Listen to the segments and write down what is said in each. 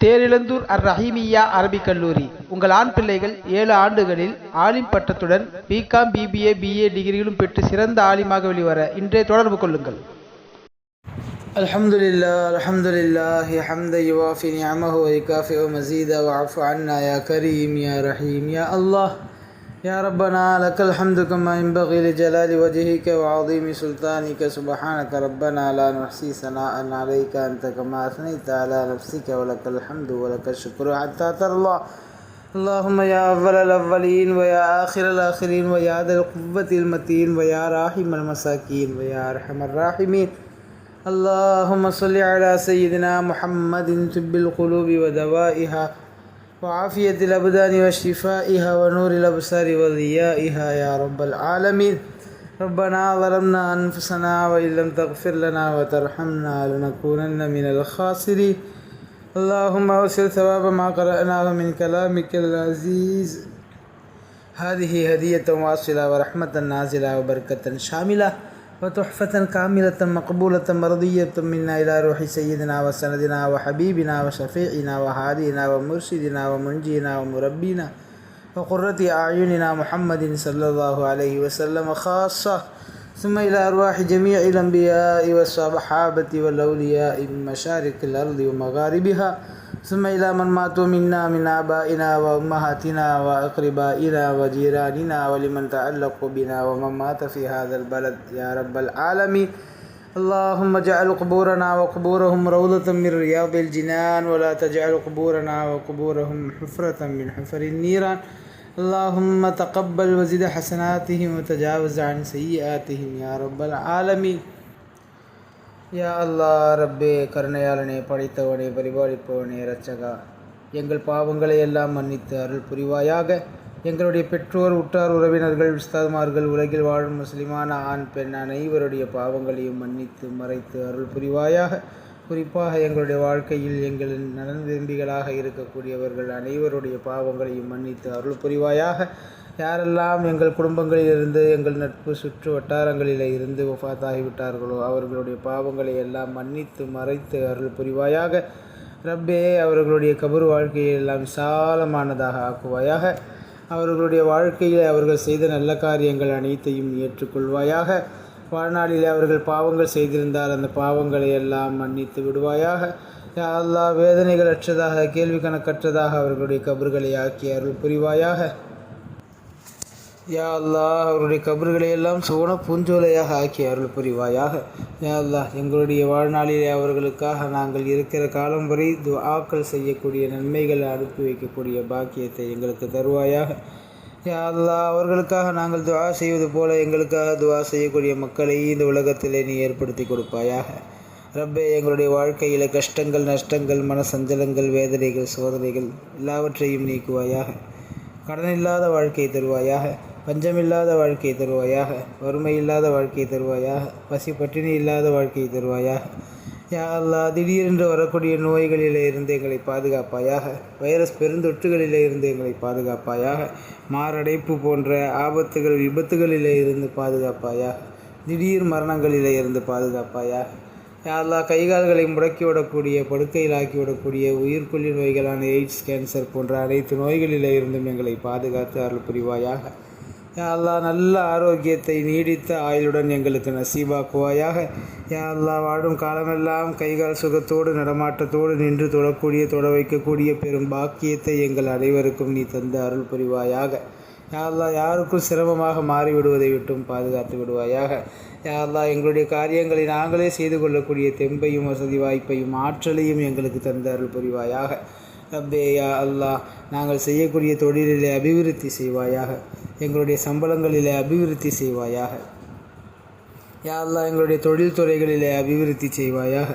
தேரிழந்தூர் அர் ரஹீமிய்யா அரபிக் கல்லூரி உங்கள் ஆண் பிள்ளைகள் ஏழு ஆண்டுகளில் ஆலிம் பட்டத்துடன் பிகாம் பிபிஏ பிஏ டிகிரிகளும் பெற்று சிறந்த ஆலிமாக வெளிவர இன்றே தொடர்பு கொள்ளுங்கள் الحمد لله الحمد لله حمدا يوافي نعمه ويكافئ مزيدا واعف عنا يا كريم يا رحيم يا الله يا ربنا لك الحمد كما ينبغي لجلال وجهك وعظيم سلطانك. سبحانك ربنا لا نحصي ثناء عليك. أنت كما أثنيت على نفسك ولك الحمد ولك الشكر حتى ترضى. اللهم يا أول الأولين ويا آخر الآخرين ويا ذا القوة المتين ويا راحم المساكين ويا أرحم الراحمين. اللهم صل على سيدنا محمد طب القلوب ودوائها. وعافية الأبدان وشفائها ونور الأبصار وضيائها يا رب العالمين. ربنا ظلمنا أنفسنا وإن لم تغفر لنا وترحمنا لنكونن من الخاسرين. اللهم أوصل ثواب ما قرأناه من كلامك العزيز. هذه هدية واصلة ورحمة نازلة وبركة شاملة. وتحفة كاملة مقبولة مرضية منا إلى روح سيدنا وسندنا وحبيبنا وشفيعنا وهادينا ومرشدنا ومنجينا ومربينا وقرة أعيننا محمد صلى الله عليه وسلم خاصة. ثم إلى أرواح جميع الأنبياء والصحابة والأولياء من مشارق الأرض ومغاربها. ثم إلى من ماتوا منا من آبائنا وأمهاتنا وأقربائنا وجيراننا ولمن تعلقوا بنا ومن مات في هذا البلد. يا رب العالمين. اللهم اجعل قبورنا وقبورهم روضة من رياض الجنان ولا تجعل قبورنا وقبورهم حفرة من حفر النيران. اللهم تقبل وزد حسناتهم وتجاوز عن سيئاتهم. يا رب العالمين. யா அல்லா ரப்பே கருணையாளனே படைத்தவனே பரிபாலிப்பவனே இரட்சகா. எங்கள் பாவங்களை எல்லாம் மன்னித்து அருள் புரிவாயாக. எங்களுடைய பெற்றோர் உற்றார் உறவினர்கள் உஸ்தாதுமார்கள் உலகில் வாழும் முஸ்லிமான ஆண் பெண் அனைவருடைய பாவங்களையும் மன்னித்து மறைத்து அருள் புரிவாயாக. குறிப்பாக எங்களுடைய வாழ்க்கையில் எங்களின் நலன் விரும்பிகளாக இருக்கக்கூடியவர்கள் அனைவருடைய பாவங்களையும் மன்னித்து அருள் புரிவாயாக. யாரெல்லாம் எங்கள் குடும்பங்களில் இருந்து எங்கள் நட்பு சுற்று வட்டாரங்களில் இருந்து ஒஃபாத்தாகிவிட்டார்களோ அவர்களுடைய பாவங்களை எல்லாம் மன்னித்து மறைத்து அருள் புரிவாயாக. ரப்பே அவர்களுடைய கபர் வாழ்க்கையை எல்லாம் விசாலமானதாக ஆக்குவாயாக. அவர்களுடைய வாழ்க்கையில் அவர்கள் செய்த நல்ல காரியங்கள் அனைத்தையும் ஏற்றுக்கொள்வாயாக. வாழ்நாளில் அவர்கள் பாவங்கள் செய்திருந்தால் அந்த பாவங்களை எல்லாம் மன்னித்து விடுவாயாக. எல்லா வேதனைகள் அற்றதாக கேள்வி கணக்கற்றதாக அவர்களுடைய கபர்களை ஆக்கி அருள் புரிவாயாக. யா அல்லாஹ் அவருடைய கபர்களை எல்லாம் சோன பூஞ்சோலையாக ஆக்கி அருள் புரிவாயாக. யா அல்லாஹ் எங்களுடைய வாழ்நாளிலே அவர்களுக்காக நாங்கள் இருக்கிற காலம் வரை துஆக்கள் செய்யக்கூடிய நன்மைகளை அனுப்பி வைக்கக்கூடிய பாக்கியத்தை எங்களுக்கு தருவாயாக. யா அல்லா அவர்களுக்காக நாங்கள் துவா செய்வது போல எங்களுக்காக துவா செய்யக்கூடிய மக்களை இந்த உலகத்திலே நீ ஏற்படுத்தி கொடுப்பாயாக. ரப்பே எங்களுடைய வாழ்க்கையில் கஷ்டங்கள் நஷ்டங்கள் மனசஞ்சலங்கள் வேதனைகள் சோதனைகள் எல்லாவற்றையும் நீக்குவாயாக. கடன் இல்லாத வாழ்க்கையை தருவாயாக. பஞ்சமில்லாத வாழ்க்கையை தருவாயாக வறுமை இல்லாத வாழ்க்கையை தருவாயாக பசி பட்டினி இல்லாத வாழ்க்கையை தருவாயாக. யா அல்லா திடீரென்று வரக்கூடிய நோய்களிலே இருந்து எங்களை பாதுகாப்பாயாக வைரஸ் பெருந்தொற்றுகளிலே இருந்து எங்களை பாதுகாப்பாயாக மாரடைப்பு போன்ற ஆபத்துகள் விபத்துகளிலே இருந்து பாதுகாப்பாயாக திடீர் மரணங்களிலே இருந்து பாதுகாப்பாயாக. யாரெல்லாம் கைகால்களை முடக்கிவிடக்கூடிய படுக்கையில் ஆக்கிவிடக்கூடிய உயிர்கொல்லி நோய்களான எய்ட்ஸ் கேன்சர் போன்ற அனைத்து நோய்களிலே இருந்தும் எங்களை பாதுகாத்து அருள் புரிவாயாக. யாழ்லா நல்ல ஆரோக்கியத்தை நீடித்த ஆயுளுடன் எங்களுக்கு நசீபாக்குவாயாக. யாழ்லா வாழும் காலமெல்லாம் கைகால் சுகத்தோடு நடமாட்டத்தோடு நின்று தொடக்கூடிய தொட வைக்கக்கூடிய பெரும் பாக்கியத்தை எங்கள் அனைவருக்கும் நீ தந்த அருள் புரிவாயாக. யாழ்லா யாருக்கும் சிரமமாக மாறிவிடுவதை விட்டும் பாதுகாத்து விடுவாயாக. யாழ்லா எங்களுடைய காரியங்களை நாங்களே செய்து கொள்ளக்கூடிய தெம்பையும் வசதி வாய்ப்பையும் ஆற்றலையும் எங்களுக்கு தந்த அருள் புரிவாயாக. ரப்பே யா அல்லாஹ் நாங்கள் செய்யக்கூடிய தொழிலிலே அபிவிருத்தி செய்வாயாக. எங்களுடைய சம்பளங்களிலே அபிவிருத்தி செய்வாயாக. யா அல்லா எங்களுடைய தொழில்துறைகளிலே அபிவிருத்தி செய்வாயாக.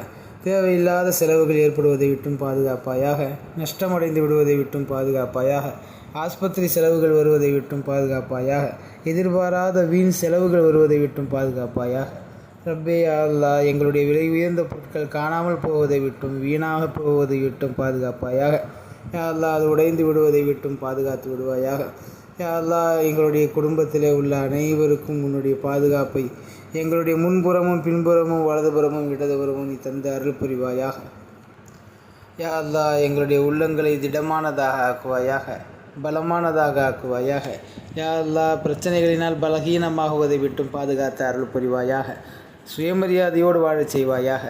தேவையில்லாத செலவுகள் ஏற்படுவதை விட்டும் பாதுகாப்பாயாக. நஷ்டமடைந்து விடுவதை விட்டும் பாதுகாப்பாயாக. ஆஸ்பத்திரி செலவுகள் வருவதை விட்டும் பாதுகாப்பாயாக. எதிர்பாராத வீண் செலவுகள் வருவதை விட்டும் பாதுகாப்பாயாக. ரப்பே அல்லா எங்களுடைய விலை உயர்ந்த பொருட்கள் காணாமல் போவதை விட்டும் வீணாக போவதை விட்டும் பாதுகாப்பாயாக. யா அல்லா அது உடைந்து விடுவதை விட்டும் பாதுகாத்து விடுவாயாக. யா அல்லா எங்களுடைய குடும்பத்திலே உள்ள அனைவருக்கும் உன்னுடைய பாதுகாப்பை எங்களுடைய முன்புறமும் பின்புறமும் வலதுபுறமும் இடதுபுறமும் நீ தந்த அருள் புரிவாயாக. யா அல்லா எங்களுடைய உள்ளங்களை திடமானதாக ஆக்குவாயாக பலமானதாக ஆக்குவாயாக. யா அல்லா பிரச்சனைகளினால் பலகீனமாகுவதை விட்டும் பாதுகாத்து அருள் புரிவாயாக. சுயமரியாதையோடு வாழச் செய்வாயாக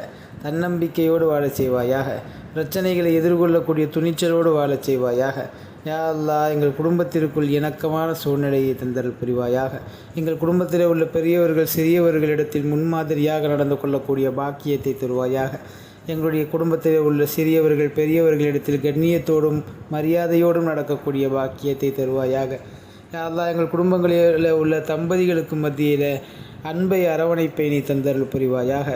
தன்னம்பிக்கையோடு வாழச் செய்வாயாக பிரச்சனைகளை எதிர்கொள்ளக்கூடிய துணிச்சலோடு வாழச் செய்வாயாக. யா எங்கள் குடும்பத்திற்குள் இணக்கமான சூழ்நிலையை தந்தல் புரிவாயாக. எங்கள் குடும்பத்தில் உள்ள பெரியவர்கள் சிறியவர்களிடத்தில் முன்மாதிரியாக நடந்து கொள்ளக்கூடிய பாக்கியத்தை தருவாயாக. எங்களுடைய குடும்பத்தில் உள்ள சிறியவர்கள் பெரியவர்களிடத்தில் கண்ணியத்தோடும் மரியாதையோடும் நடக்கக்கூடிய பாக்கியத்தை தருவாயாக. யா எங்கள் குடும்பங்களில் உள்ள தம்பதிகளுக்கு மத்தியில் அன்பை அரவணைப்பை நீ தந்தருள் புரிவாயாக.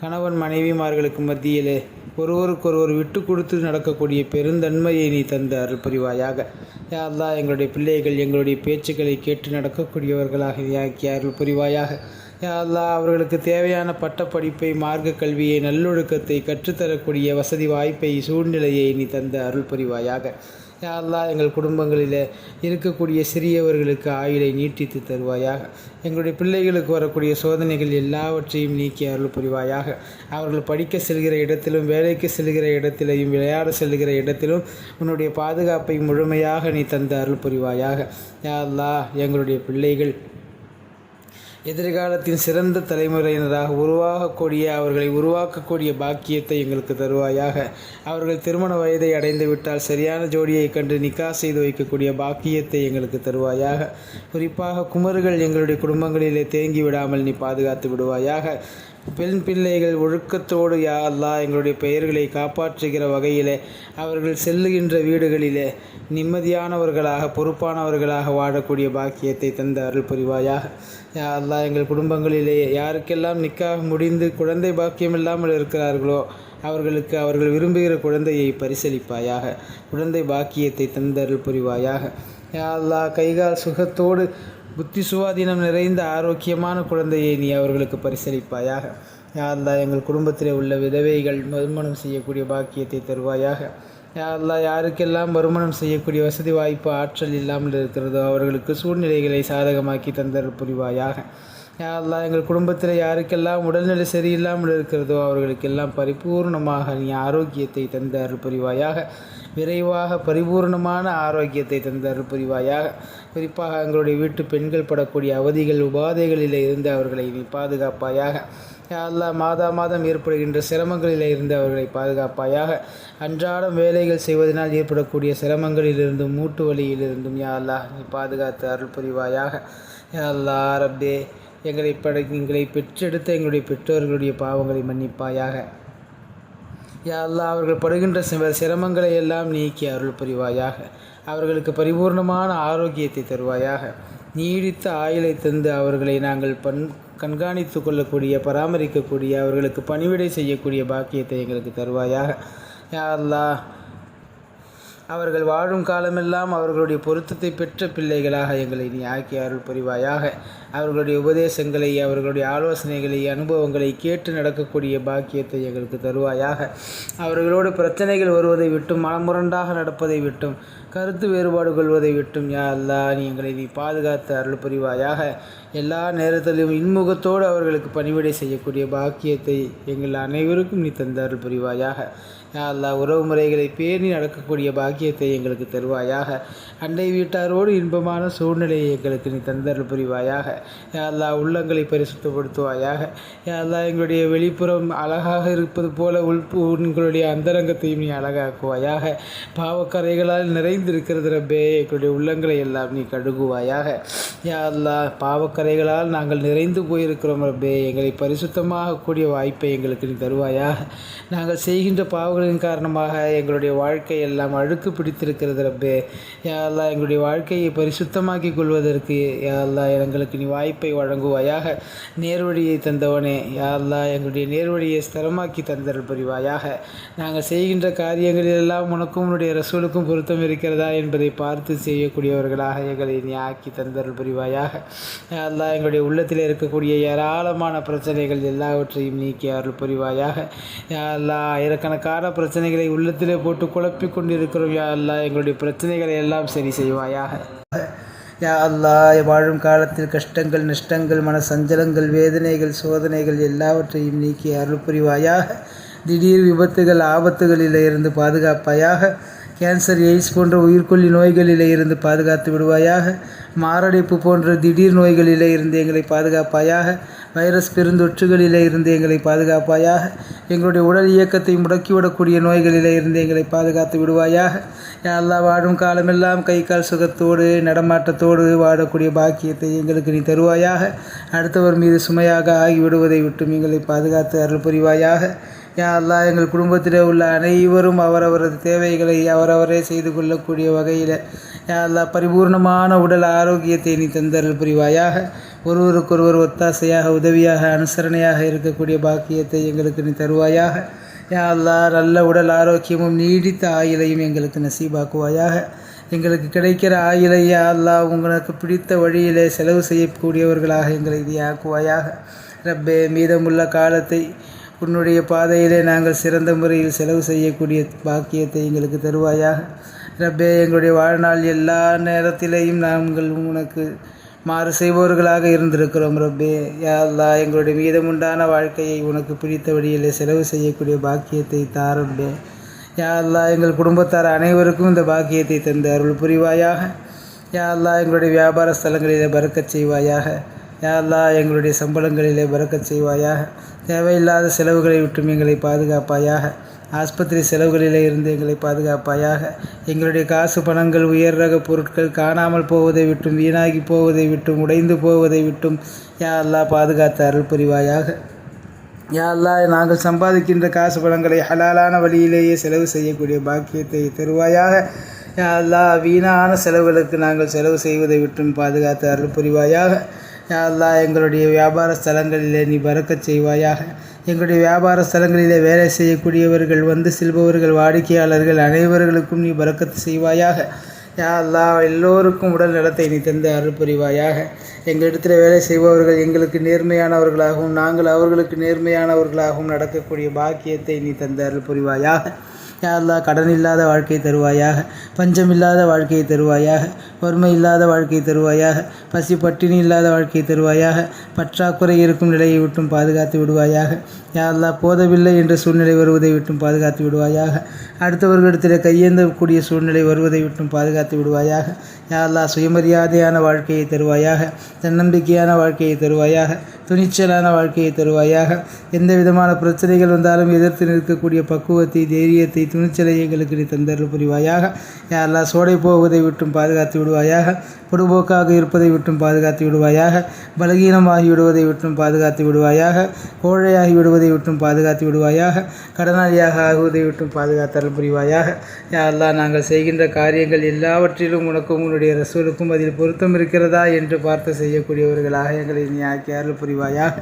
கணவன் மனைவிமார்களுக்கு மத்தியிலே ஒருவருக்கொருவர் விட்டு கொடுத்து நடக்கக்கூடிய பெருந்தன்மையை நீ தந்த அருள் புரிவாயாக. யா எங்களுடைய பிள்ளைகள் எங்களுடைய பேச்சுக்களை கேட்டு நடக்கக்கூடியவர்களாக நீ ஆக்கி அருள் புரிவாயாக. யா அவர்களுக்கு தேவையான பட்டப்படிப்பை மார்க்க கல்வியை நல்லொழுக்கத்தை கற்றுத்தரக்கூடிய வசதி வாய்ப்பை சூழ்நிலையை நீ தந்த அருள் புரிவாயாக. யா அல்லாஹ் எங்கள் குடும்பங்களில் இருக்கக்கூடிய சிறியவர்களுக்கு ஆயுளை நீட்டித்து தருவாயாக. எங்களுடைய பிள்ளைகளுக்கு வரக்கூடிய சோதனைகள் எல்லாவற்றையும் நீக்கி அருள் புரிவாயாக. அவர்கள் படிக்க செல்கிற இடத்திலும் வேலைக்கு செல்கிற இடத்திலையும் விளையாட செல்கிற இடத்திலும் உன்னுடைய பாதுகாப்பை முழுமையாக நீ தந்த அருள் புரிவாயாக. யா அல்லாஹ் எங்களுடைய பிள்ளைகள் எதிர்காலத்தின் சிறந்த தலைமுறையினராக உருவாகக்கூடிய அவர்களை உருவாக்கக்கூடிய பாக்கியத்தை எங்களுக்கு தருவாயாக. அவர்கள் திருமண வயதை அடைந்து விட்டால் சரியான ஜோடியை கண்டு நிக்கா செய்து வைக்கக்கூடிய பாக்கியத்தை எங்களுக்கு தருவாயாக. குறிப்பாக குமர்கள் எங்களுடைய குடும்பங்களிலே தேங்கி விடாமல் நீ பாதுகாத்து விடுவாயாக. பெண் பிள்ளைகள் ஒழுக்கத்தோடு யா அல்லா எங்களுடைய பெயர்களை காப்பாற்றுகிற வகையிலே அவர்கள் செல்லுகின்ற வீடுகளிலே நிம்மதியானவர்களாக பொறுப்பானவர்களாக வாழக்கூடிய பாக்கியத்தை தந்த அருள் புரிவாயாக. யா அல்லா எங்கள் குடும்பங்களிலே யாருக்கெல்லாம் நிக்காக முடிந்து குழந்தை பாக்கியம் இல்லாமல் இருக்கிறார்களோ அவர்களுக்கு அவர்கள் விரும்புகிற குழந்தையை பரிசளிப்பாயாக. குழந்தை பாக்கியத்தை தந்தருள் புரிவாயாக. யா அல்லாஹ் கைகால் சுகத்தோடு புத்தி சுவாதீனம் நிறைந்த ஆரோக்கியமான குழந்தையை நீ அவர்களுக்கு பரிசளிப்பாயாக. யா எங்கள் குடும்பத்தில் உள்ள விதவைகள் மறுமணம் செய்யக்கூடிய பாக்கியத்தை தருவாயாக. யா யாருக்கெல்லாம் மறுமணம் செய்யக்கூடிய வசதி வாய்ப்பு ஆற்றல் இல்லாமல் இருக்கிறதோ அவர்களுக்கு சூழ்நிலைகளை சாதகமாக்கி தந்தர் புரிவாயாக. யா எங்கள் குடும்பத்தில் யாருக்கெல்லாம் உடல்நிலை சரியில்லாமல் இருக்கிறதோ அவர்களுக்கெல்லாம் பரிபூர்ணமாக நீ ஆரோக்கியத்தை தந்த அருள் புரிவாயாக. விரைவாக பரிபூர்ணமான ஆரோக்கியத்தை தந்த அருள் புரிவாயாக. குறிப்பாக எங்களுடைய வீட்டு பெண்கள் படக்கூடிய அவதிகள் உபாதைகளில் இருந்து அவர்களை நீ பாதுகாப்பாயாக. அல்லா மாதா மாதம் ஏற்படுகின்ற சிரமங்களில் இருந்து அவர்களை பாதுகாப்பாயாக. அன்றாடம் வேலைகள் செய்வதனால் ஏற்படக்கூடிய சிரமங்களிலிருந்தும் மூட்டு வழியிலிருந்தும் யா அல்லா நீ பாதுகாத்து அருள் புரிவாயாக. யா அல்லாஹ் ரப்பே எங்களை பட எங்களை பெற்றெடுத்த எங்களுடைய பெற்றோர்களுடைய பாவங்களை மன்னிப்பாயாக. யா அல்லா அவர்கள் படுகின்ற சிரமங்களை எல்லாம் நீக்கி அருள் புரிவாயாக. அவர்களுக்கு பரிபூர்ணமான ஆரோக்கியத்தை தருவாயாக. நீடித்த ஆயுளை தந்து அவர்களை நாங்கள் பண் கண்காணித்து கொள்ளக்கூடிய பராமரிக்கக்கூடிய அவர்களுக்கு பணிவிடை செய்யக்கூடிய பாக்கியத்தை எங்களுக்கு தருவாயாக. யா அவர்கள் வாழும் காலமெல்லாம் அவர்களுடைய பொருத்தத்தை பெற்ற பிள்ளைகளாக எங்களை நீ ஆக்கி அருள் புரிவாயாக. அவர்களுடைய உபதேசங்களை அவர்களுடைய ஆலோசனைகளை அனுபவங்களை கேட்டு நடக்கக்கூடிய பாக்கியத்தை எங்களுக்கு தருவாயாக. அவர்களோடு பிரச்சனைகள் வருவதை விட்டும் மனமுரண்டாக நடப்பதை விட்டும் கருத்து வேறுபாடு கொள்வதை விட்டும் யா அல்லா நீ எங்களை நீ பாதுகாத்து அருள் புரிவாயாக. எல்லா நேரத்திலும் இன்முகத்தோடு அவர்களுக்கு பணிவிடை செய்யக்கூடிய பாக்கியத்தை எங்கள் அனைவருக்கும் நீ தந்தார் புரிவாயாக. அல்லா உறவு முறைகளை பேணி நடக்கக்கூடிய பாக்கியத்தை எங்களுக்கு தருவாயாக. அண்டை வீட்டாரோடு இன்பமான சூழ்நிலையை எங்களுக்கு நீ தந்தருள் புரிவாயாக. எல்லா அல்லா உள்ளங்களை பரிசுத்தப்படுத்துவாயாக. யா அல்லா எங்களுடைய வெளிப்புறம் அழகாக இருப்பது போல உள் உங்களுடைய அந்தரங்கத்தையும் நீ அழகாக்குவாயாக. பாவக்கரைகளால் நிறைந்திருக்கிறது ரப்பே எங்களுடைய உள்ளங்களை எல்லாம் நீ கழுகுவாயாக. யா அல்லா பாவக்கரைகளால் நாங்கள் நிறைந்து போயிருக்கிறோம் ரப்பே எங்களை பரிசுத்தமாகக்கூடிய வாய்ப்பை எங்களுக்கு நீ தருவாயாக. நாங்கள் செய்கின்ற பாவங்களின் காரணமாக எங்களுடைய வாழ்க்கை எல்லாம் அழுக்கு பிடித்திருக்கிறது ரப்பே. யாரெல்லாம் எங்களுடைய வாழ்க்கையை பரிசுத்தமாக்கி கொள்வதற்கு யாரெல்லாம் எங்களுக்கு நீ வாய்ப்பை வழங்குவாயாக. நேர்வழியை தந்தவனே யாரெல்லாம் எங்களுடைய நேர்வழியை ஸ்திரமாக்கி தந்தல் புரிவாயாக. நாங்கள் செய்கின்ற காரியங்களில் எல்லாம் உனக்கும் உன்னுடைய ரசூலுக்கும் பொருத்தம் இருக்கிறதா என்பதை பார்த்து செய்யக்கூடியவர்களாக எங்களை நீ ஆக்கி தந்தல் புரிவாயாக. யா அல்லா எங்களுடைய உள்ளத்தில் இருக்கக்கூடிய ஏராளமான பிரச்சனைகள் எல்லாவற்றையும் நீக்கி அருள் புரிவாயாக. யா அல்லா ஆயிரக்கணக்கான பிரச்சனைகளை உள்ளத்திலே போட்டு குழப்பிக் கொண்டிருக்கிறோம். யா அல்லா எங்களுடைய பிரச்சனைகளை எல்லாம் சரி செய்வாயாக. யா அல்லா வாழும் காலத்தில் கஷ்டங்கள் நஷ்டங்கள் மன சஞ்சலங்கள் வேதனைகள் சோதனைகள் எல்லாவற்றையும் நீக்கி அருள் புரிவாயாக. திடீர் விபத்துகள் ஆபத்துகளில் இருந்து பாதுகாப்பாயாக. கேன்சர் எய்ட்ஸ் போன்ற உயிர்கொல்லி நோய்களிலே இருந்து பாதுகாத்து விடுவாயாக. மாரடைப்பு போன்ற திடீர் நோய்களிலே இருந்து எங்களை பாதுகாப்பாயாக. வைரஸ் பெருந்தொற்றுகளிலே இருந்து எங்களை பாதுகாப்பாயாக எங்களுடைய உடல் இயக்கத்தை முடக்கிவிடக்கூடிய நோய்களிலே இருந்து எங்களை பாதுகாத்து விடுவாயாக. எல்லா வாழும் காலமெல்லாம் கை கால் சுகத்தோடு நடமாட்டத்தோடு வாழக்கூடிய பாக்கியத்தை எங்களுக்கு நீ தருவாயாக. அடுத்தவர் மீது சுமையாக ஆகிவிடுவதை விட்டும் எங்களை பாதுகாத்து அருள் புரிவாயாக. யா எங்கள் குடும்பத்தில் உள்ள அனைவரும் அவரவரது தேவைகளை அவரவரே செய்து கொள்ளக்கூடிய வகையில் யா பரிபூர்ணமான உடல் ஆரோக்கியத்தை நீ தந்தருள் புரிவாயாக. ஒருவருக்கொருவர் ஒத்தாசையாக உதவியாக அனுசரணையாக இருக்கக்கூடிய பாக்கியத்தை எங்களுக்கு நீ தருவாயாக. யா அல்லா நல்ல உடல் ஆரோக்கியமும் நீடித்த ஆயிலையும் எங்களுக்கு நசீபாக்குவாயாக. எங்களுக்கு கிடைக்கிற ஆயிலை யா அல்லாஹ் உங்களுக்கு பிடித்த வழியிலே செலவு செய்யக்கூடியவர்களாக எங்களை இது ஆக்குவாயாக. ரப்பே மீதமுள்ள காலத்தை உன்னுடைய பாதையிலே நாங்கள் சிறந்த முறையில் செலவு செய்யக்கூடிய பாக்கியத்தை எங்களுக்கு தருவாயாக. ரப்பே எங்களுடைய வாழ்நாள் எல்லா நேரத்திலேயும் நாங்கள் உனக்கு மாறு செய்பவர்களாக இருந்திருக்கிறோம் ரப்பே. யாழ்லா எங்களுடைய மீதமுண்டான வாழ்க்கையை உனக்கு பிடித்த வழியில் செலவு செய்யக்கூடிய பாக்கியத்தை தாரம்பே யாழ்லா எங்கள் குடும்பத்தார் அனைவருக்கும் இந்த பாக்கியத்தை தந்து அருள் புரிவாயாக. யாழ்லா எங்களுடைய வியாபார ஸ்தலங்களிலே பறக்கச் செய்வாயாக. யாழ்லா எங்களுடைய சம்பளங்களிலே பறக்கச் செய்வாயாக. தேவையில்லாத செலவுகளை விட்டும் எங்களை பாதுகாப்பாயாக. ஆஸ்பத்திரி செலவுகளிலே இருந்து எங்களை பாதுகாப்பாயாக. எங்களுடைய காசு பணங்கள் உயர் ரக பொருட்கள் காணாமல் போவதை விட்டும் வீணாகி போவதை விட்டும் உடைந்து போவதை விட்டும் யா அல்லா பாதுகாத்த அருள் புரிவாயாக. யா அல்லா நாங்கள் சம்பாதிக்கின்ற காசு பணங்களை ஹலாலான வழியிலேயே செலவு செய்யக்கூடிய பாக்கியத்தை தருவாயாக. யா அல்லா வீணான செலவுகளுக்கு நாங்கள் செலவு செய்வதை விட்டும் பாதுகாத்து அருள் புரிவாயாக. யா அல்லா எங்களுடைய வியாபார ஸ்தலங்களிலே நீ பறக்கச் செய்வாயாக. எங்களுடைய வியாபார ஸ்தலங்களிலே வேலை செய்யக்கூடியவர்கள் வந்து செல்பவர்கள் வாடிக்கையாளர்கள் அனைவர்களுக்கும் நீ பறக்கத்து செய்வாயாக. யா அல்லா எல்லோருக்கும் உடல் நலத்தை நீ தந்து அருள்புரிவாயாக எங்களிடத்தில் வேலை செய்பவர்கள் எங்களுக்கு நேர்மையானவர்களாகவும் நாங்கள் அவர்களுக்கு நேர்மையானவர்களாகவும் நடக்கக்கூடிய பாக்கியத்தை நீ தந்து அருள்புரிவாயாக யா அல்லாஹ் கடன் இல்லாத வாழ்க்கை தருவாயாக பஞ்சம் இல்லாத வாழ்க்கையை தருவாயாக வறுமை இல்லாத வாழ்க்கை தருவாயாக பசி பட்டினி இல்லாத வாழ்க்கை தருவாயாக பற்றாக்குறை இருக்கும் நிலையை விட்டும் பாதுகாத்து விடுவாயாக. யா போதவில்லை என்ற சூழ்நிலை வருவதை விட்டும் பாதுகாத்து விடுவாயாக. அடுத்தவர்களிடத்தில் கையேந்தக்கூடிய சூழ்நிலை வருவதை விட்டும் பாதுகாத்து விடுவாயாக. யா சுயமரியாதையான வாழ்க்கையை தருவாயாக தன்னம்பிக்கையான வாழ்க்கையை தருவாயாக துணிச்சலான வாழ்க்கையை தருவாயாக. எந்த விதமான பிரச்சனைகள் வந்தாலும் எதிர்த்து நிற்கக்கூடிய பக்குவத்தை தைரியத்தை துணிச்சலை எங்களுக்கு நீ தந்தருள் புரிவாயாக. யாரெல்லாம் சோடை போவதை விட்டும் பாதுகாத்து விடுவாயாக. பொடுபோக்காக இருப்பதை விட்டும் பாதுகாத்து விடுவாயாக. பலகீனமாகி விடுவதை விட்டும் பாதுகாத்து விடுவாயாக. கோழையாகி விடுவதை விட்டும் பாதுகாத்து விடுவாயாக. கடனாளியாக ஆகுவதை விட்டும் பாதுகாத்தல் புரிவாயாக. யாரெல்லாம் நாங்கள் செய்கின்ற காரியங்கள் எல்லாவற்றிலும் உனக்கும் உன்னுடைய ரசூலுக்கும் அதில் பொருத்தம் இருக்கிறதா என்று பார்த்து செய்யக்கூடியவர்களாக எங்களை நீ ஆக்கியாரில் புரிவாய் புரிவாயாக.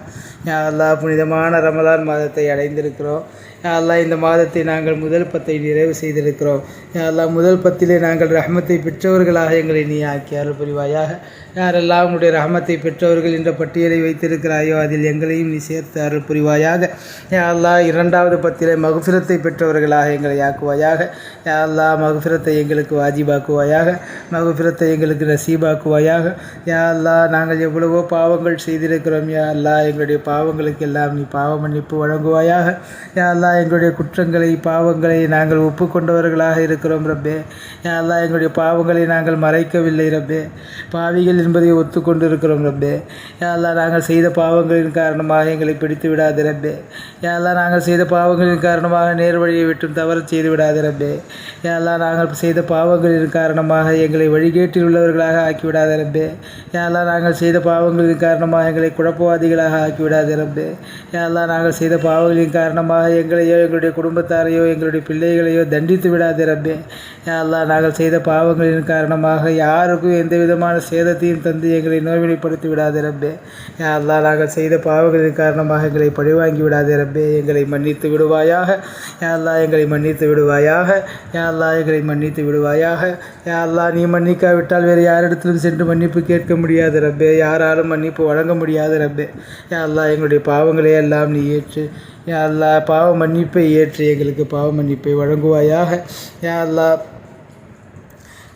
யா புனிதமான ரமலான் மாதத்தை அடைந்திருக்கிறோம். யா இந்த மாதத்தை நாங்கள் முதல் பத்தை நிறைவு செய்திருக்கிறோம். யா முதல் பத்திலே நாங்கள் ரஹமத்தை பெற்றவர்களாக எங்களை நீ ஆக்கி அருள் புரிவாயாக. யாரெல்லாம் உன்னுடைய ரஹமத்தை பெற்றவர்கள் என்ற பட்டியலை வைத்திருக்கிறாயோ அதில் எங்களையும் நீ சேர்த்து அருள் புரிவாயாக யா இரண்டாவது பத்திலே மகுஃபிரத்தை பெற்றவர்களாக எங்களை ஆக்குவாயாக. யா மகுஃபிரத்தை எங்களுக்கு வாஜிபாக்குவாயாக. மகுஃபிரத்தை எங்களுக்கு நசீபாக்குவாயாக. யா நாங்கள் எவ்வளவோ பாவங்கள் செய்திருக்கிறோம். யா எங்களுடைய பாவங்களுக்கு எல்லாம் நீ பாவ மன்னிப்பு வழங்குவாயாக. யா எங்களுடைய குற்றங்களை பாவங்களை நாங்கள் ஒப்புக்கொண்டவர்களாக இருக்கிறோம் ரப்பே. யா எங்களுடைய பாவங்களை நாங்கள் மறைக்கவில்லை ரப்பே. பாவிகள் என்பதை ஒத்துக்கொண்டு இருக்கிறோம் ரப்பே யாரெல்லாம் நாங்கள் செய்த பாவங்களின் காரணமாக எங்களை பிடித்து விடாது ரப்பே. யாரெல்லாம் நாங்கள் செய்த பாவங்களின் காரணமாக நேர் வழியை விட்டும் தவறு செய்து விடாது ரப்பே. யாரெல்லாம் நாங்கள் செய்த பாவங்களின் காரணமாக எங்களை வழிகேட்டில் உள்ளவர்களாக ஆக்கிவிடாத ரப்பே. யாரெல்லாம் நாங்கள் செய்த பாவங்களின் காரணமாக எங்களை குழப்பவாதிகளாக ஆக்கிவிடாது ரப்பே. யாரெல்லாம் நாங்கள் செய்த பாவங்களின் காரணமாக எங்களையோ எங்களுடைய குடும்பத்தாரையோ எங்களுடைய பிள்ளைகளையோ தண்டித்து விடாத ரப்பே. யாரெல்லாம் நாங்கள் செய்த பாவங்களின் காரணமாக யாருக்கும் எந்த விதமான சேதத்தையும் தந்து எங்களை நோய்வழிப்படுத்தி விடாத ரப்பே. அல்லா நாங்கள் செய்த பாவங்களின் காரணமாக எங்களை பழிவாங்கி விடாத ரப்பே. எங்களை மன்னித்து விடுவாயாக. யாழ்லா எங்களை மன்னித்து விடுவாயாக. யாழ்லா எங்களை மன்னித்து விடுவாயாக. யாழ்லா நீ மன்னிக்காவிட்டால் வேறு யாரிடத்திலும் சென்று மன்னிப்பு கேட்க முடியாது ரப்பே. யாராலும் மன்னிப்பு வழங்க முடியாது ரப்பே. யாழ்லா எங்களுடைய பாவங்களை எல்லாம் நீ ஏற்று. யா பாவ மன்னிப்பை ஏற்று எங்களுக்கு பாவ மன்னிப்பை வழங்குவாயாக. யா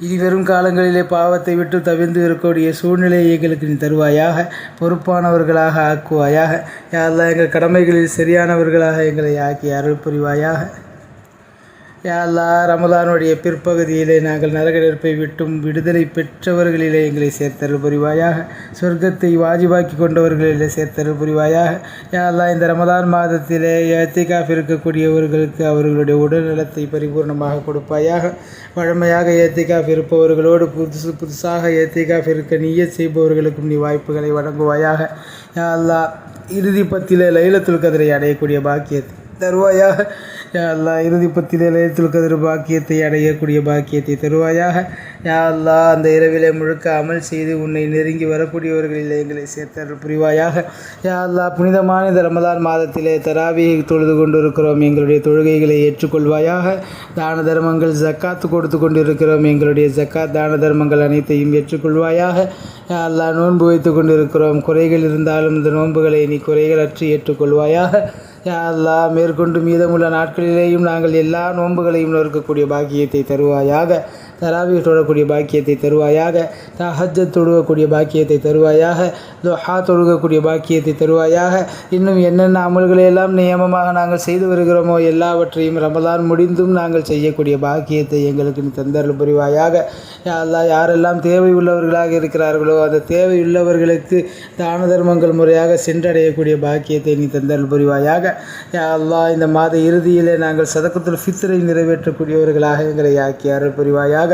இனி வரும் காலங்களிலே பாவத்தை விட்டு தவிர்ந்து இருக்கக்கூடிய சூழ்நிலையை எங்களுக்கு நீ தருவாயாக பொறுப்பானவர்களாக ஆக்குவாயாக. யாரெல்லாம் எங்கள் கடமைகளில் சரியானவர்களாக எங்களை ஆக்கி அருள் புரிவாயாக. யா ரமலானுடைய பிற்பகுதியிலே நாங்கள் நரக விட்டும் விடுதலை பெற்றவர்களிலே எங்களை சேர்த்தருள் புரிவாயாக. சொர்க்கத்தை வாஜிபாக்கி கொண்டவர்களிலே சேர்த்தருள் புரிவாயாக. யா இந்த ரமலான் மாதத்திலே ஏத்திகாஃப் இருக்கக்கூடியவர்களுக்கு அவர்களுடைய உடல்நலத்தை பரிபூர்ணமாக கொடுப்பாயாக. வழமையாக ஏத்திகாஃப் இருப்பவர்களோடு புதுசு புதுசாக ஏத்திகாஃப் இருக்க நீய செய்பவர்களுக்கும் நீ வாய்ப்புகளை வழங்குவாயாக. யா இறுதி பத்திலே லைலத்துல் கதிரை அடையக்கூடிய பாக்கியத்தை தருவாயாக. யா இறுதி பத்திலே லைலத்துல் பாக்கியத்தை அடையக்கூடிய பாக்கியத்தை தருவாயாக. யா அந்த இரவிலே முழுக்க அமல் செய்து உன்னை நெருங்கி வரக்கூடியவர்களில் எங்களை சேர்த்தருள் புரிவாயாக. யா புனிதமான இந்த ரமலான் மாதத்திலே தராவியை தொழுது கொண்டிருக்கிறோம் எங்களுடைய தொழுகைகளை ஏற்றுக்கொள்வாயாக. தான தர்மங்கள் ஜக்காத்து கொடுத்து கொண்டிருக்கிறோம் எங்களுடைய ஜக்காத் தான தர்மங்கள் அனைத்தையும் ஏற்றுக்கொள்வாயாக. யா அல்லாஹ் நோன்பு வைத்து கொண்டிருக்கிறோம் குறைகள் இருந்தாலும் இந்த நோன்புகளை நீ குறைகள் அற்றி ஏற்றுக்கொள்வாயாக. யா மேற்கொண்டு மீதமுள்ள நாட்களிலேயும் நாங்கள் எல்லா நோன்புகளையும் நொறுக்கக்கூடிய பாக்கியத்தை தருவாயாக. தராவி தொழக்கூடிய பாக்கியத்தை தருவாயாக தஹஜத் தொழுகக்கூடிய பாக்கியத்தை தருவாயாக துஹா தொழுகக்கூடிய பாக்கியத்தை தருவாயாக இன்னும் என்னென்ன அமல்களை எல்லாம் நியமமாக நாங்கள் செய்து வருகிறோமோ எல்லாவற்றையும் ரமலான் முடிந்தும் நாங்கள் செய்யக்கூடிய பாக்கியத்தை எங்களுக்கு நீ தந்தருள் புரிவாயாக. யா யாரெல்லாம் தேவை உள்ளவர்களாக இருக்கிறார்களோ அந்த தேவை உள்ளவர்களுக்கு தான தர்மங்கள் முறையாக சென்றடையக்கூடிய பாக்கியத்தை நீ தந்தருள் புரிவாயாக. யா இந்த மாத இறுதியிலே நாங்கள் சதக்கத்தில் ஃபித்ரை நிறைவேற்றக்கூடியவர்களாக எங்களை ஆக்கி அருள் புரிவாயாக.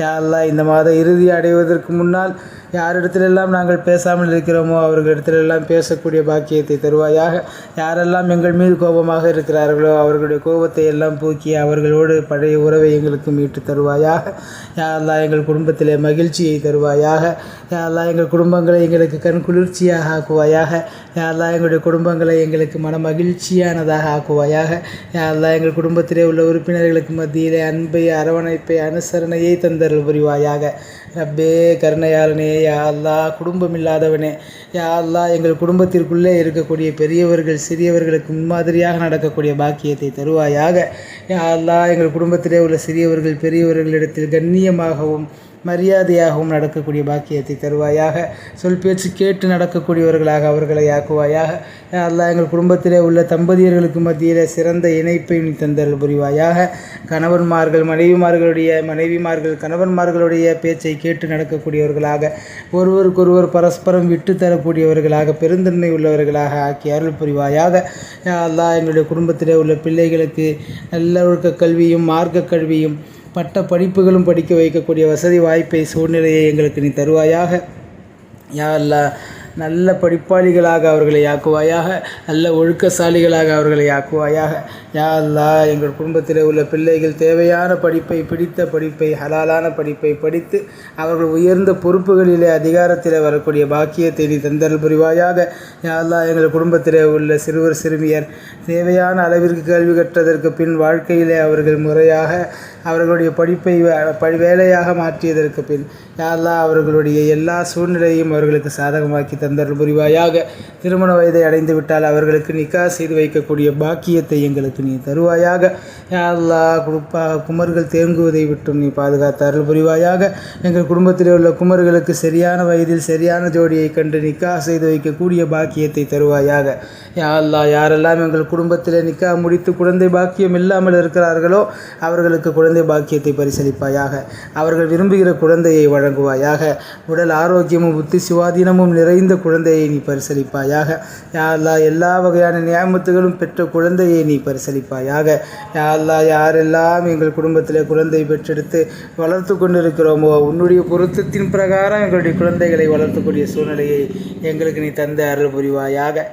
யா அல்லாஹ் இந்த மாத இறுதி அடைவதற்கு முன்னால் யாரிடத்திலெல்லாம் நாங்கள் பேசாமல் இருக்கிறோமோ அவர்களிடத்திலெல்லாம் பேசக்கூடிய பாக்கியத்தை தருவாயாக. யாரெல்லாம் எங்கள் மீது கோபமாக இருக்கிறார்களோ அவர்களுடைய கோபத்தை எல்லாம் போக்கி அவர்களோடு பழைய உறவை எங்களுக்கு மீட்டு தருவாயாக. யாரெல்லாம் எங்கள் குடும்பத்திலே மகிழ்ச்சியை தருவாயாக. யாரெல்லாம் எங்கள் குடும்பங்களை எங்களுக்கு கண் குளிர்ச்சியாக ஆக்குவாயாக. யாரெல்லாம் எங்களுடைய குடும்பங்களை எங்களுக்கு மன மகிழ்ச்சியானதாக ஆக்குவாயாக. யாரெல்லாம் எங்கள் குடும்பத்திலே உள்ள உறுப்பினர்களுக்கு மத்தியிலே அன்பை அரவணைப்பை அனுசரணையை தந்தருள் புரிவாயாக. ரப்பே கருணையாளனே யா அல்லாஹ் குடும்பம் இல்லாதவனே யா அல்லாஹ் எங்கள் குடும்பத்திற்குள்ளே இருக்கக்கூடிய பெரியவர்கள் சிறியவர்களுக்கு முன்மாதிரியாக நடக்கக்கூடிய பாக்கியத்தை தருவாயாக. யா அல்லாஹ் எங்கள் குடும்பத்திலே உள்ள சிறியவர்கள் பெரியவர்களிடத்தில் கண்ணியமாகவும் மரியாதையாகவும் நடக்கக்கூடிய பாக்கியத்தை தருவாயாக. சொல் பேச்சு கேட்டு நடக்கக்கூடியவர்களாக அவர்களை ஆக்குவாயாக. அல்லாஹ் எங்கள் குடும்பத்திலே உள்ள தம்பதியர்களுக்கு மத்தியில் சிறந்த இணைப்பை நீ தந்தல் புரிவாயாக. கணவன்மார்கள் மனைவிமார்களுடைய மனைவிமார்கள் கணவன்மார்களுடைய பேச்சை கேட்டு நடக்கக்கூடியவர்களாக. ஒருவருக்கொருவர் பரஸ்பரம் விட்டு தரக்கூடியவர்களாக பெருந்தன்மை உள்ளவர்களாக ஆக்கி அருள் புரிவாயாக. அல்லாஹ் எங்களுடைய குடும்பத்திலே உள்ள பிள்ளைகளுக்கு நல்ல ஒழுக்க கல்வியும் மார்க்க கல்வியும் பட்ட படிப்புகளும் படிக்க வைக்கக்கூடிய வசதி வாய்ப்பை சூழ்நிலையை எங்களுக்கு நீ தருவாயாக. யா அல்லா நல்ல படிப்பாளிகளாக அவர்களை ஆக்குவாயாக நல்ல ஒழுக்கசாலிகளாக அவர்களை ஆக்குவாயாக. யா எங்கள் குடும்பத்தில் உள்ள பிள்ளைகள் தேவையான படிப்பை பிடித்த படிப்பை ஹலாலான படிப்பை படித்து அவர்கள் உயர்ந்த பொறுப்புகளிலே அதிகாரத்தில் வரக்கூடிய பாக்கியத்தை நீ தந்தல் புரிவாயாக. யா எங்கள் குடும்பத்தில் உள்ள சிறுவர் சிறுமியர் தேவையான அளவிற்கு கல்வி கற்றதற்கு பின் வாழ்க்கையிலே அவர்கள் முறையாக அவர்களுடைய படிப்பை வே- படி வேலையாக மாற்றியதற்கு பின் யா அவர்களுடைய எல்லா சூழ்நிலையும் அவர்களுக்கு சாதகமாக்கி தந்தருள் புரிவாயாக. திருமண வயதை அடைந்து விட்டால் அவர்களுக்கு நிக்கா செய்து வைக்கக்கூடிய பாக்கியத்தை எங்களுக்கு நீ தருவாயாக. யா குடுப்பா குமர்கள் தேங்குவதை விட்டும் நீ பாதுகாத்து அருள் புரிவாயாக. எங்கள் குடும்பத்தில் உள்ள குமர்களுக்கு சரியான வயதில் சரியான ஜோடியை கண்டு நிக்கா செய்து வைக்கக்கூடிய பாக்கியத்தை தருவாயாக. யா அல்லாஹ் யாரெல்லாம் எங்கள் குடும்பத்தில் நிக்கா முடித்து குழந்தை பாக்கியம் இல்லாமல் இருக்கிறார்களோ அவர்களுக்கு குழந்தை பாக்கியத்தை பரிசளிப்பாயாக. அவர்கள் விரும்புகிற குழந்தையை வழங்குவாயாக. உடல் ஆரோக்கியமும் புத்தி சுவாதீனமும் நிறைந்த குழந்தையை நீ பரிசளிப்பாயாக. யா அல்லாஹ் எல்லா வகையான நியாமத்துகளும் பெற்ற குழந்தையை நீ பரிசளிப்பாயாக. யா அல்லாஹ் யாரெல்லாம் எங்கள் குடும்பத்தில் குழந்தை பெற்றெடுத்து வளர்த்து கொண்டிருக்கிறோமோ உன்னுடைய பொருத்தத்தின் பிரகாரம் எங்களுடைய குழந்தைகளை வளர்த்தக்கூடிய சூழ்நிலையை எங்களுக்கு நீ தந்த அருள் புரிவாயாக.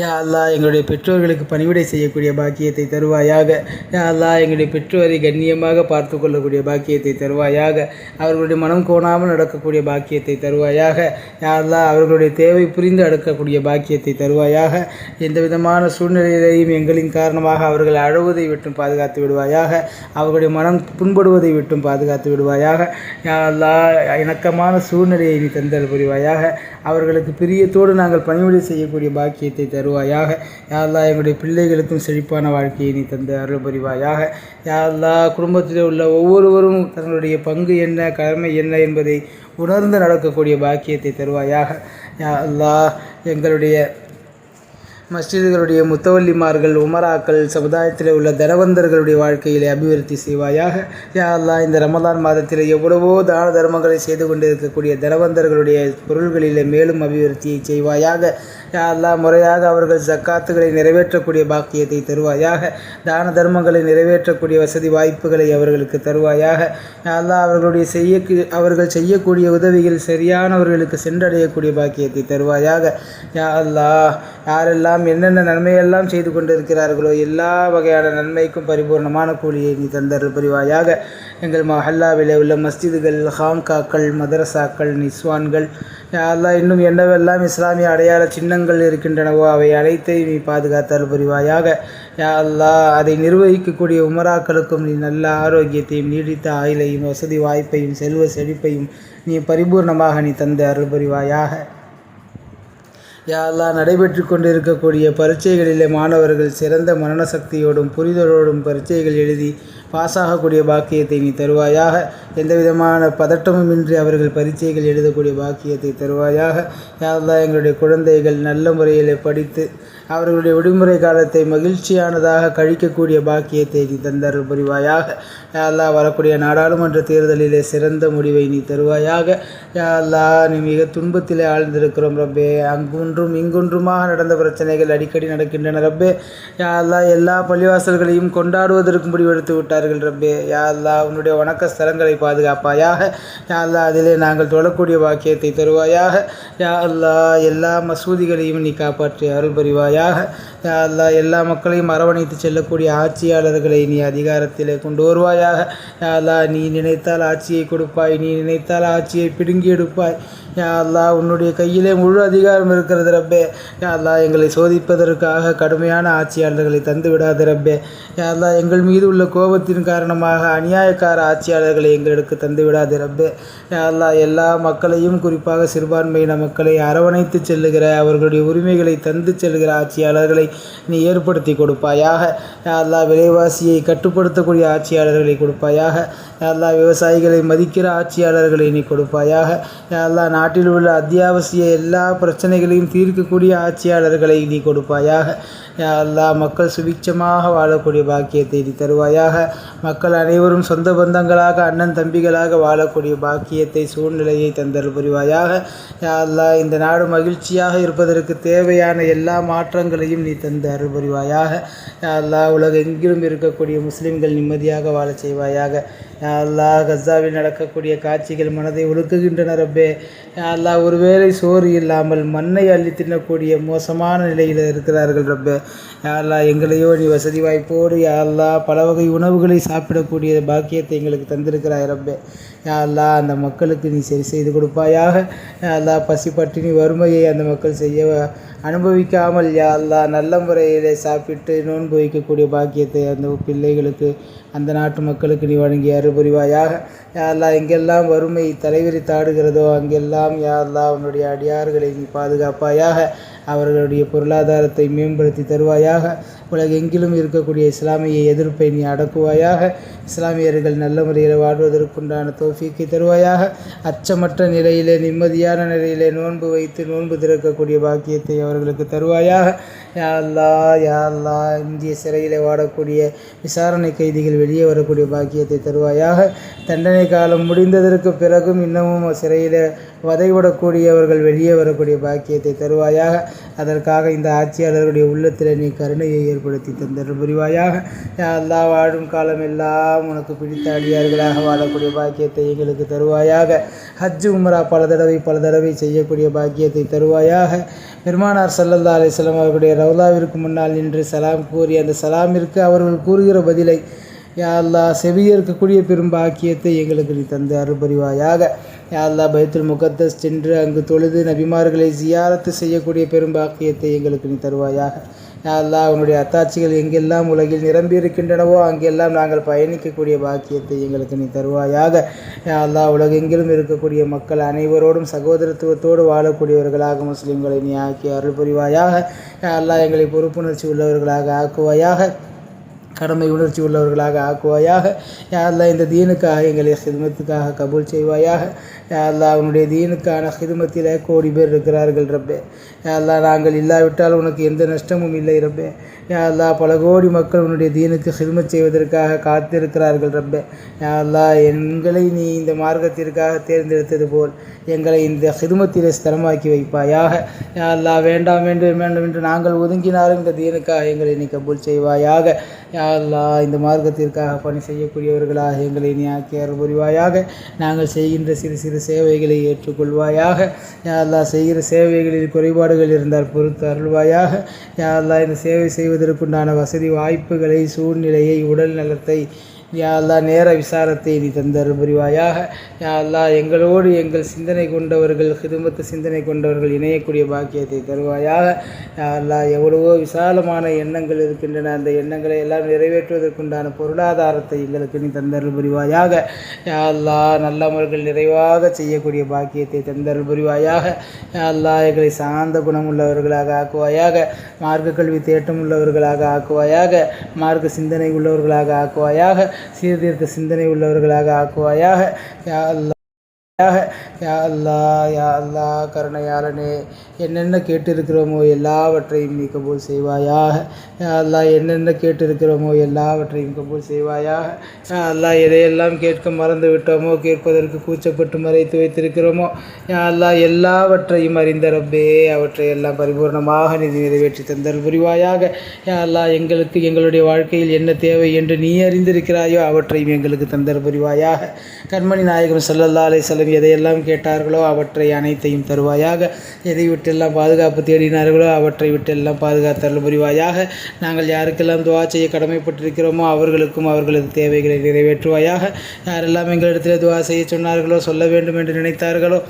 யா அல்லா எங்களுடைய பெற்றோர்களுக்கு பணிவிடை செய்யக்கூடிய பாக்கியத்தை தருவாயாக. யா அல்லாஹ் எங்களுடைய பெற்றோரை கண்ணியமாக பார்த்து கொள்ளக்கூடிய பாக்கியத்தை தருவாயாக. அவர்களுடைய மனம் கோணாமல் நடக்கக்கூடிய பாக்கியத்தை தருவாயாக. யா அல்லா அவர்களுடைய தேவை புரிந்து அடக்கக்கூடிய பாக்கியத்தை தருவாயாக. எந்த விதமான சூழ்நிலையிலையும் எங்களின் காரணமாக அவர்கள் அழுவதை விட்டும் பாதுகாத்து விடுவாயாக. அவர்களுடைய மனம் புண்படுவதை விட்டும் பாதுகாத்து விடுவாயாக. யா அல்லா இணக்கமான சூழ்நிலையை நீ தந்தல் புரிவாயாக. அவர்களுக்கு பிரியத்தோடு நாங்கள் பணிவிடை செய்யக்கூடிய பாக்கியத்தை தரு தருவாயாக. யா எங்களுடைய பிள்ளைகளுக்கும் செழிப்பான வாழ்க்கையை நீ தந்து அருள் புரிவாயாக யா குடும்பத்தில் உள்ள ஒவ்வொருவரும் தங்களுடைய பங்கு என்ன கடமை என்ன என்பதை உணர்ந்து நடக்கக்கூடிய பாக்கியத்தை தருவாயாக. யா அல்லாஹ் எங்களுடைய மஸ்ஜிதுகளுடைய முத்தவல்லிமார்கள் உமராக்கள் சமுதாயத்தில் உள்ள தனவந்தர்களுடைய வாழ்க்கையிலே அபிவிருத்தி செய்வாயாக. யா அல்லாஹ் இந்த ரமதான் மாதத்தில் எவ்வளவோ தான தர்மங்களை செய்து கொண்டிருக்கக்கூடிய தனவந்தர்களுடைய பொருள்களிலே மேலும் அபிவிருத்தியை செய்வாயாக. யா அல்லாஹ் முறையாக அவர்கள் ஜக்காத்துகளை நிறைவேற்றக்கூடிய பாக்கியத்தை தருவாயாக. தான தர்மங்களை நிறைவேற்றக்கூடிய வசதி வாய்ப்புகளை அவர்களுக்கு தருவாயாக. யா அல்லாஹ் அவர்களுடைய செய்ய அவர்கள் செய்யக்கூடிய உதவிகள் சரியானவர்களுக்கு சென்றடையக்கூடிய பாக்கியத்தை தருவாயாக. யா அல்லாஹ் யாரெல்லாம் என்னென்ன நன்மையெல்லாம் செய்து கொண்டிருக்கிறார்களோ எல்லா வகையான நன்மைக்கும் பரிபூர்ணமான கூலியை நீ தந்தர் புரிவாயாக. எங்கள் மஹல்லாவிலே உள்ள மஸ்ஜிதுகள் ஹாங்காக்கள் மதரசாக்கள் நிஸ்வான்கள் அல்லாஹ் இன்னும் என்னவெல்லாம் இஸ்லாமிய அடையாள சின்னங்கள் இருக்கின்றனவோ அவை அனைத்தையும் நீ பாதுகாத்தல் புரிவாயாக. யா அல்லாஹ் அதை நிர்வகிக்கக்கூடிய உமராக்களுக்கும் நீ நல்ல ஆரோக்கியத்தையும் நீடித்த ஆயுளையும் வசதி வாய்ப்பையும் செல்வ செழிப்பையும் நீ பரிபூர்ணமாக நீ தந்து அருள் புரிவாயாக. யாரெல்லாம் நடைபெற்று கொண்டிருக்கக்கூடிய பரீட்சைகளிலே மாணவர்கள் சிறந்த மரணசக்தியோடும் புரிதலோடும் பரீட்சைகள் எழுதி பாசாகக்கூடிய பாக்கியத்தை நீ தருவாயாக. எந்த விதமான பதட்டமும் இன்றி அவர்கள் பரீட்சைகள் எழுதக்கூடிய பாக்கியத்தை தருவாயாக. யாரெல்லாம் எங்களுடைய குழந்தைகள் நல்ல முறையில் படித்து அவர்களுடைய விடுமுறை காலத்தை மகிழ்ச்சியானதாக கழிக்கக்கூடிய பாக்கியத்தை நீ தந்தருள் புரிவாயாக. யாரெல்லாம் வரக்கூடிய நாடாளுமன்ற தேர்தலிலே சிறந்த முடிவை நீ தருவாயாக. யா நீ மிக துன்பத்திலே ஆழ்ந்திருக்கிறோம் ரப்பே. அங்கொன்றும் இங்கொன்றுமாக நடந்த பிரச்சனைகள் அடிக்கடி நடக்கின்றன ரப்பே. யாரெல்லாம் எல்லா பள்ளிவாசல்களையும் கொண்டாடுவதற்கு முடிவெடுத்து விட்டார் விட்டார்கள் ரப்பே யா உன்னுடைய வணக்க ஸ்தலங்களை பாதுகாப்பாயாக. யா அல்லாஹ் அதிலே நாங்கள் தொழக்கூடிய வாக்கியத்தை தருவாயாக. யா அல்லா எல்லா மசூதிகளையும் நீ காப்பாற்றி அருள் புரிவாயாக. யா அல்லாஹ் எல்லா மக்களையும் அரவணைத்து செல்லக்கூடிய ஆட்சியாளர்களை நீ அதிகாரத்திலே கொண்டு வருவாயாக. யா அல்லாஹ் நீ நினைத்தால் ஆட்சியை கொடுப்பாய் நீ நினைத்தால் ஆட்சியை பிடுங்கி எடுப்பாய். யா உன்னுடைய கையிலே முழு அதிகாரம் இருக்கிறது ரப்பே. யா எங்களை சோதிப்பதற்காக கடுமையான ஆட்சியாளர்களை தந்து விடாத ரப்பே. யா எங்கள் மீது உள்ள கோபத்தின் காரணமாக அநியாயக்கார ஆட்சியாளர்களை எங்களுக்கு தந்து விடாத ரப்பே. யா எல்லா மக்களையும் குறிப்பாக சிறுபான்மையின மக்களை அரவணைத்து செல்லுகிற அவர்களுடைய உரிமைகளை தந்து செல்கிற ஆட்சியாளர்களை நீ ஏற்படுத்தி கொடுப்பாயாக. யா விலைவாசியை கட்டுப்படுத்தக்கூடிய ஆட்சியாளர்களை கொடுப்பாயாக. எல்லா விவசாயிகளை மதிக்கிற ஆட்சியாளர்களை நீ கொடுப்பாயாக. எல்லா நாட்டில் உள்ள அத்தியாவசிய எல்லா பிரச்சனைகளையும் தீர்க்கக்கூடிய ஆட்சியாளர்களை நீ கொடுப்பாயாக. யா மக்கள் சுபிட்சமாக வாழக்கூடிய பாக்கியத்தை நீ தருவாயாக. மக்கள் அனைவரும் சொந்த பந்தங்களாக அண்ணன் தம்பிகளாக வாழக்கூடிய பாக்கியத்தை சூழ்நிலையை தந்தல் புரிவாயாக. யா இந்த நாடு மகிழ்ச்சியாக இருப்பதற்கு தேவையான எல்லா மாற்றங்களையும் நீ தந்து அருள் புரிவாயாக. யா அல்லாஹ் உலகெங்கிலும் இருக்கக்கூடிய முஸ்லிம்கள் நிம்மதியாக வாழச் செய்வாயாக. யா கஸாவில் நடக்கக்கூடிய காட்சிகள் மனதை ஒழுக்குகின்றன ரப்பே. யா ஒருவேளை சோறு இல்லாமல் மண்ணை அள்ளி தின்னக்கூடிய மோசமான நிலையில் இருக்கிறார்கள் ரப்பே. யா எங்களையோ நீ வசதி வாய்ப்போடு யா பல வகை உணவுகளை சாப்பிடக்கூடிய பாக்கியத்தை எங்களுக்கு தந்திருக்கிறாய் ரப்பே. யா அந்த மக்களுக்கு நீ சரி செய்து கொடுப்பாயாக. யா பசி பட்டினி வறுமையை அந்த மக்கள் செய்ய அனுபவிக்காமல் யா நல்ல முறையிலே சாப்பிட்டு நோன்பு வைக்கக்கூடிய பாக்கியத்தை அந்த பிள்ளைகளுக்கு அந்த நாட்டு மக்களுக்கு நீ வழங்கி அறுபுரிவாயாக யா எங்கெல்லாம் வறுமை தலைவிரித்தாடுகிறதோ அங்கெல்லாம் யா உன்னுடைய அடியார்களை நீ பாதுகாப்பாயாக. அவர்களுடைய பொருளாதாரத்தை மேம்படுத்தி தருவாயாக உலகெங்கிலும் இருக்கக்கூடிய இஸ்லாமிய எதிர்ப்பை நீ அடக்குவாயாக இஸ்லாமியர்கள் நல்ல முறையில் வாழ்வதற்குண்டான தோஃபிக்கை தருவாயாக அச்சமற்ற நிலையிலே நிம்மதியான நிலையிலே நோன்பு வைத்து நோன்பு திறக்கக்கூடிய பாக்கியத்தை அவர்களுக்கு தருவாயாக. யாழ்லா யாழ்லா யா இந்திய சிறையில் வாடக்கூடிய விசாரணை கைதிகள் வெளியே வரக்கூடிய பாக்கியத்தை தருவாயாக. தண்டனை காலம் முடிந்ததற்கு பிறகும் இன்னமும் சிறையில் வதைவிடக்கூடியவர்கள் வெளியே வரக்கூடிய பாக்கியத்தை தருவாயாக. அதற்காக இந்த ஆட்சியாளர்களுடைய உள்ளத்தில் நீ கருணையை ஏற்படுத்தி தந்தர் புரிவாயாக. யா அல்லாஹ் வாழும் காலம் எல்லாம் உனக்கு பிடித்த அடியார்களாக வாழக்கூடிய பாக்கியத்தை எங்களுக்கு தருவாயாக. ஹஜ் உம்ரா பல தடவை பல தடவை செய்யக்கூடிய பாக்கியத்தை தருவாயாக. பெருமானார் சல்லல்லா அலிஸ்லாம் அவர்களுடைய ரவுலாவிற்கு முன்னால் நின்று சலாம் கூறி அந்த சலாமிற்கு அவர்கள் கூறுகிற பதிலை யா அல்லாஹ் இருக்கக்கூடிய பெரும் பாக்கியத்தை எங்களுக்கு நீ தந்து அருள்புரிவாயாக யா பைத்துல் முகத்தஸ் சென்று அங்கு தொழுது நபிமார்களை ஜியாரத்து செய்யக்கூடிய பெரும் பாக்கியத்தை எங்களுக்கு நீ தருவாயாக. யா உன்னுடைய அத்தாட்சிகள் எங்கெல்லாம் உலகில் நிரம்பி இருக்கின்றனவோ அங்கெல்லாம் நாங்கள் பயணிக்கக்கூடிய பாக்கியத்தை எங்களுக்கு நீ தருவாயாக. யா அல்லாஹ் உலகெங்கிலும் இருக்கக்கூடிய மக்கள் அனைவரோடும் சகோதரத்துவத்தோடு வாழக்கூடியவர்களாக முஸ்லீம்களை நீ ஆக்கி அருள் புரிவாயாக. யா அல்லாஹ் எங்களை பொறுப்புணர்ச்சி உள்ளவர்களாக ஆக்குவாயாக. கடமை உணர்ச்சி உள்ளவர்களாக ஆக்குவாயாக. யாரெல்லாம் இந்த தீனுக்காக எங்களை ஹிதமத்துக்காக கபூல் செய்வாயாக. யாரெல்லாம் அவனுடைய தீனுக்கான ஹிதமத்தில் கோடி பேர் இருக்கிறார்கள் ரப்பே. அல்லா நாங்கள் இல்லாவிட்டால் உனக்கு எந்த நஷ்டமும் இல்லை ரப்பே. அல்லா பல கோடி மக்கள் உன்னுடைய தீனுக்கு ஹிதமத் செய்வதற்காக காத்திருக்கிறார்கள் ரப்பே. அல்லா எங்களை நீ இந்த மார்க்கத்திற்காக தேர்ந்தெடுத்தது போல் எங்களை இந்த ஹிதுமத்திலே ஸ்திரமாக்கி வைப்பாயாக. அல்லா வேண்டாம் வேண்டும் வேண்டும் என்று நாங்கள் ஒதுங்கினாலும் இந்த தீனுக்காக எங்களை நீ கபூல் செய்வாயாக. அல்லா இந்த மார்க்கத்திற்காக பணி செய்யக்கூடியவர்களாக எங்களை நீ ஆக்கி புரிவாயாக. நாங்கள் செய்கின்ற சிறு சிறு சேவைகளை ஏற்றுக்கொள்வாயாக. அல்லா செய்கிற சேவைகளில் குறைபாடு குறைபாடுகள் இருந்தால் பொறுத்து அருள்வாயாக. யாரெல்லாம் இந்த சேவை செய்வதற்குண்டான வசதி வாய்ப்புகளை சூழ்நிலையை உடல் நலத்தை யா நேர விசாரத்தை நீ தந்தருள் புரிவாயாக யா எங்களோடு எங்கள் சிந்தனை கொண்டவர்கள் குடும்பத்து சிந்தனை கொண்டவர்கள் இணையக்கூடிய பாக்கியத்தை தருவாயாக. யா எவ்வளவோ விசாலமான எண்ணங்கள் இருக்கின்றன. அந்த எண்ணங்களை எல்லாம் நிறைவேற்றுவதற்குண்டான பொருளாதாரத்தை எங்களுக்கு நீ தந்தருள் புரிவாயாக யா அல்லாஹ் நல்ல நிறைவாக செய்யக்கூடிய பாக்கியத்தை தந்தருள் புரிவாயாக யா அல்லாஹ் எங்களை சார்ந்த குணமுள்ளவர்களாக ஆக்குவாயாக. மார்க்க கல்வி தேட்டம் உள்ளவர்களாக ஆக்குவாயாக. மார்க்க சிந்தனை உள்ளவர்களாக ஆக்குவாயாக. சீர்திருத்த சிந்தனை உள்ளவர்களாக ஆக்குவாயாக. யா அல்லா யா அல்லா கருணையாளனே என்னென்ன கேட்டிருக்கிறோமோ எல்லாவற்றையும் நீ கபூல் செய்வாயாக. யா அல்லாஹ் என்னென்ன கேட்டிருக்கிறோமோ எல்லாவற்றையும் கபூல் செய்வாயாக. யா அல்லாஹ் எதையெல்லாம் கேட்க மறந்து விட்டோமோ கேட்பதற்கு கூச்சப்பட்டு மறைத்து வைத்திருக்கிறோமோ யா அல்லாஹ் எல்லாவற்றையும் அறிந்த ரப்பே அவற்றை எல்லாம் பரிபூர்ணமாக நீ நிறைவேற்றி தந்தல் புரிவாயாக. யா அல்லாஹ் எங்களுக்கு எங்களுடைய வாழ்க்கையில் என்ன தேவை என்று நீ அறிந்திருக்கிறாயோ அவற்றையும் எங்களுக்கு தந்தல் புரிவாயாக. கண்மணி நாயகம் செல்லல்லாலே செல்ல வஸல்லம் எதையெல்லாம் கேட்டார்களோ அவற்றை அனைத்தையும் தருவாயாக. எதை விட்டெல்லாம் பாதுகாப்பு தேடினார்களோ அவற்றை விட்டெல்லாம் பாதுகாத்தருள் புரிவாயாக. நாங்கள் யாருக்கெல்லாம் துவா செய்ய கடமைப்பட்டிருக்கிறோமோ அவர்களுக்கும் அவர்களது தேவைகளை நிறைவேற்றுவாயாக. யாரெல்லாம் எங்களிடத்தில் துவா செய்ய சொன்னார்களோ சொல்ல வேண்டும் என்று நினைத்தார்களோ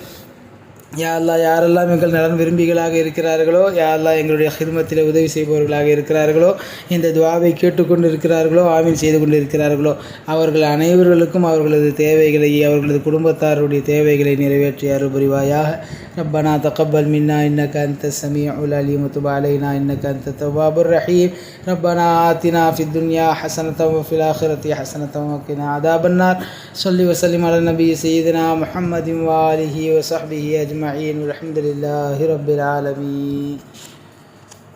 யாரெல்லாம் யாரெல்லாம் எங்கள் நலன் விரும்பிகளாக இருக்கிறார்களோ யாரெல்லாம் எங்களுடைய ஹிதமத்தில் உதவி செய்பவர்களாக இருக்கிறார்களோ இந்த துவாவை கேட்டுக்கொண்டு இருக்கிறார்களோ ஆமீன் செய்து கொண்டு இருக்கிறார்களோ அவர்கள் அனைவர்களுக்கும் அவர்களது தேவைகளை அவர்களது குடும்பத்தாருடைய தேவைகளை நிறைவேற்றி அருள் புரிவாயாக. ربنا تقبل منا إنك أنت السميع العليم وتب علينا إنك أنت التواب الرحيم. ربنا آتنا في الدنيا حسنة وفي الآخرة حسنة وقنا عذاب النار. صل وسلم على النبي سيدنا محمد وآله وصحبه أجمعين والحمد لله رب العالمين.